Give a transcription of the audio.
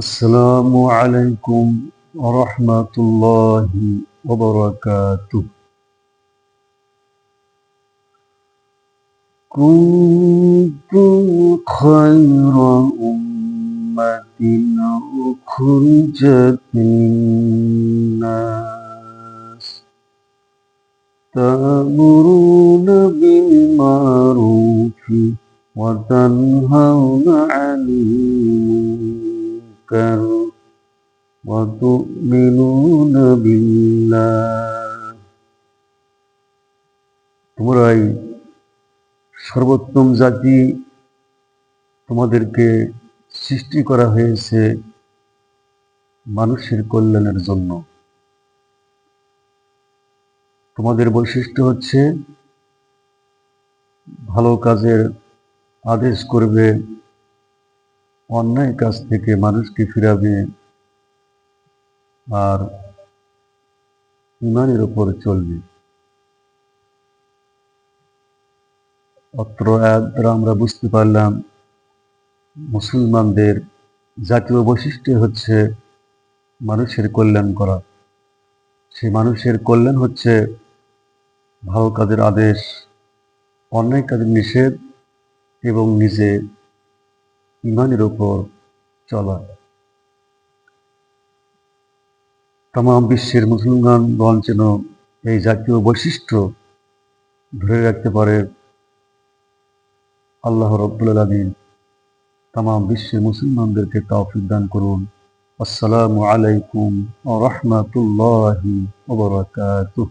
السلام عليكم ورحمة الله وبركاته. كنتم خير أمة أخرجت للناس تأمرون بالمعروف وتنهون عن المنكر. وتؤمنون بالله তোমরাই সর্বোত্তম জাতি তোমাদেরকে সৃষ্টি করা হয়েছে মানুষের কল্যাণের জন্য তোমাদের বৈশিষ্ট্য হচ্ছে ভালো কাজের আদেশ করবে অন্যায় কাজ থেকে মানুষকে ফিরাবে আর ইমানের উপর চলবে। অত্র দ্বারা আমরা বুঝতে পারলাম, মুসলমানদের জাতীয় বৈশিষ্ট্য হচ্ছে মানুষের কল্যাণ করা। সে মানুষের কল্যাণ হচ্ছে ভালো কাজের আদেশ, অন্যায় কাজের নিষেধ এবং নিজে ইমানের ওপর চলা। তাম বিশ্বের মুসলমানগণ যেন এই জাতীয় বৈশিষ্ট্য ধরে রাখতে পারে, আল্লাহ রব্বুল আলমিন তাম বিশ্বের মুসলমানদেরকে তৌফিক দান করুন। আসসালামু আলাইকুম রহমতুল্লাহি ওবরাকাতুহ